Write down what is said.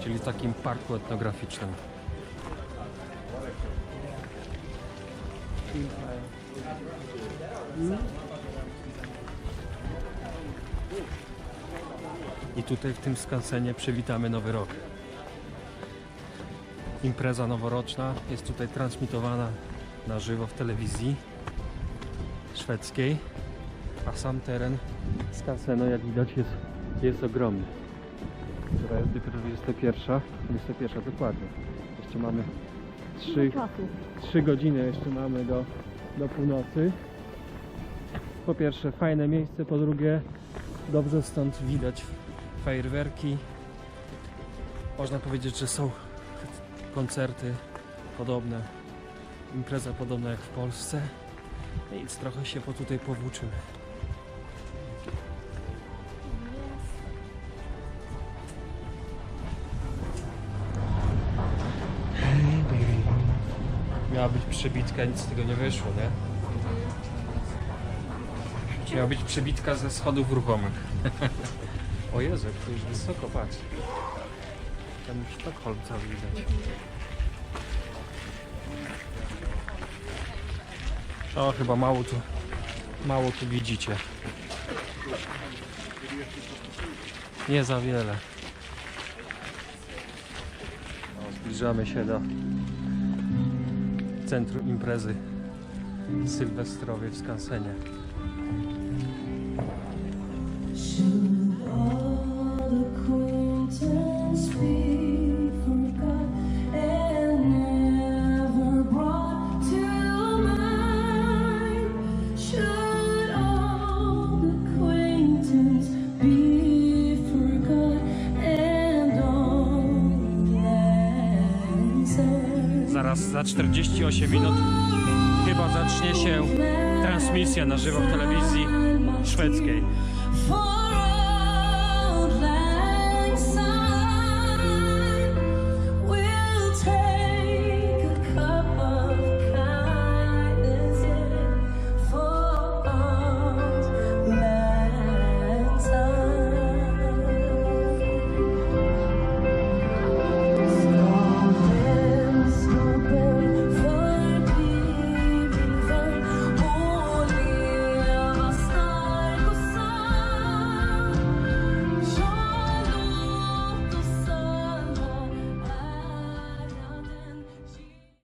czyli takim parku etnograficznym. I tutaj w tym skansenie przywitamy Nowy Rok. Impreza noworoczna jest tutaj transmitowana na żywo w telewizji szwedzkiej, a sam teren skansenu, jak widać, jest, jest ogromny. Która jest dopiero 21, 21 dokładnie. Jeszcze mamy 3, 3 godziny jeszcze mamy do, do północy. Po pierwsze fajne miejsce, po drugie dobrze stąd widać fajerwerki. Można powiedzieć, że są koncerty podobne, impreza podobna jak w Polsce. Nic, trochę się po tutaj powłóczymy. Miała być przebitka, nic z tego nie wyszło, nie? Miała być przebitka ze schodów ruchomych. o Jezu, jak to już wysoko, patrz. Tam już Sztokholm cały widać. O, chyba mało tu, mało tu widzicie. Nie za wiele. O, zbliżamy się do centrum imprezy sylwestrowej w Skansenie. Zaraz za 48 minut chyba zacznie się transmisja na żywo w telewizji szwedzkiej.